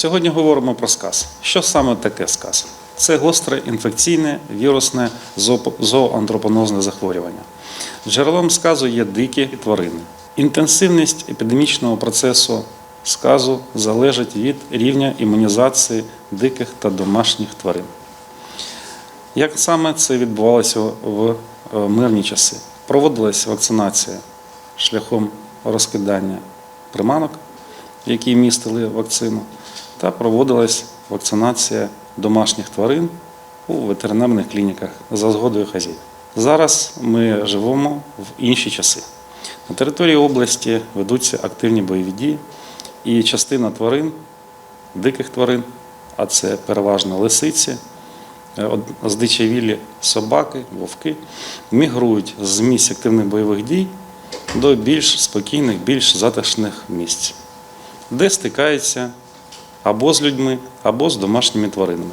Сьогодні говоримо про сказ. Що саме таке сказ? Це гостре інфекційне вірусне зооантропонозне захворювання. Джерелом сказу є дикі тварини. Інтенсивність епідемічного процесу сказу залежить від рівня імунізації диких та домашніх тварин. Як саме це відбувалося в е, мирні часи? Проводилася вакцинація шляхом розкидання приманок, які містили вакцину, та проводилась вакцинація домашніх тварин у ветеринарних клініках за згодою хазяїв. Зараз ми живемо в інші часи. На території області ведуться активні бойові дії, і частина тварин, диких тварин, а це переважно лисиці, е, здичавілі собаки, вовки, мігрують з місць активних бойових дій до більш спокійних, більш затишних місць, де стикаються або з людьми, або з домашніми тваринами.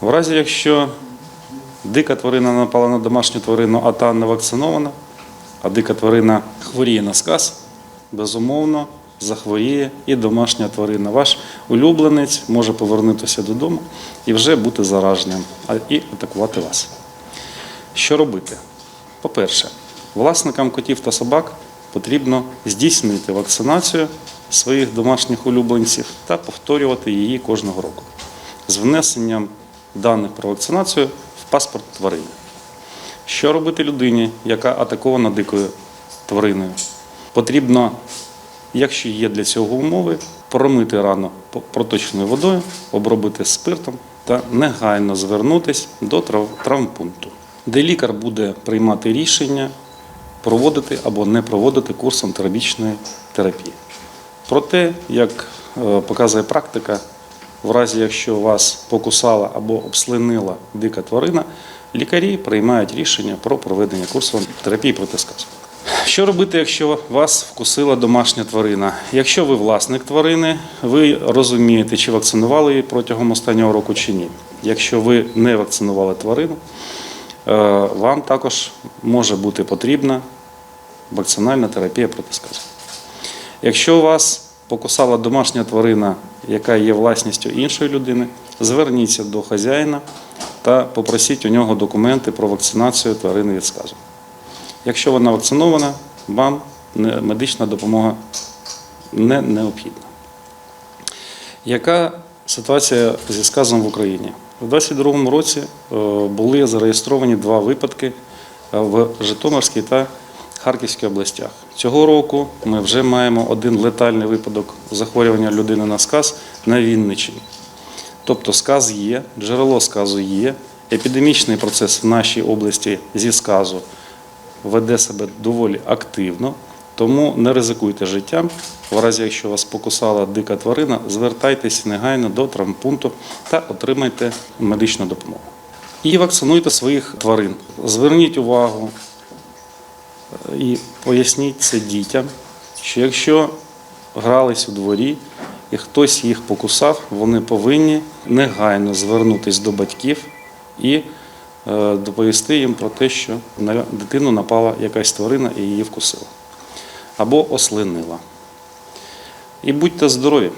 В разі, якщо дика тварина напала на домашню тварину, а та не вакцинована, а дика тварина хворіє на сказ, безумовно, захворіє і домашня тварина. Ваш улюбленець може повернутися додому і вже бути зараженим, і атакувати вас. Що робити? По-перше, власникам котів та собак потрібно здійснити вакцинацію своїх домашніх улюбленців та повторювати її кожного року з внесенням даних про вакцинацію в паспорт тварини. Що робити людині, яка атакована дикою твариною? Потрібно, якщо є для цього умови, промити рану проточною водою, обробити спиртом та негайно звернутися до травмпункту, де лікар буде приймати рішення проводити або не проводити курс антирабічної терапії. Проте, як е, показує практика, в разі якщо вас покусала або обслинила дика тварина, лікарі приймають рішення про проведення курсу терапії проти сказу. Що робити, якщо вас вкусила домашня тварина? Якщо ви власник тварини, ви розумієте, чи вакцинували її протягом останнього року чи ні. Якщо ви не вакцинували тварину, е, вам також може бути потрібна вакцинальна терапія проти сказу. Якщо вас покусала домашня тварина, яка є власністю іншої людини, зверніться до хазяїна та попросіть у нього документи про вакцинацію тварини від сказу. Якщо вона вакцинована, вам медична допомога не необхідна. Яка ситуація зі сказом в Україні? У 2022 році е, були зареєстровані два випадки е, в Житомирській та Харківській областях. Цього року ми вже маємо один летальний випадок захворювання людини на сказ на Вінниччині. Тобто сказ є, джерело сказу є, епідемічний процес в нашій області зі сказу веде себе доволі активно, тому не ризикуйте життям. В разі, якщо вас покусала дика тварина, звертайтеся негайно до травмпункту та отримайте медичну допомогу. І вакцинуйте своїх тварин. Зверніть увагу і поясніть це дітям, що якщо грались у дворі і хтось їх покусав, вони повинні негайно звернутися до батьків і е, доповісти їм про те, що на дитину напала якась тварина і її вкусила або ослинила. І будьте здорові!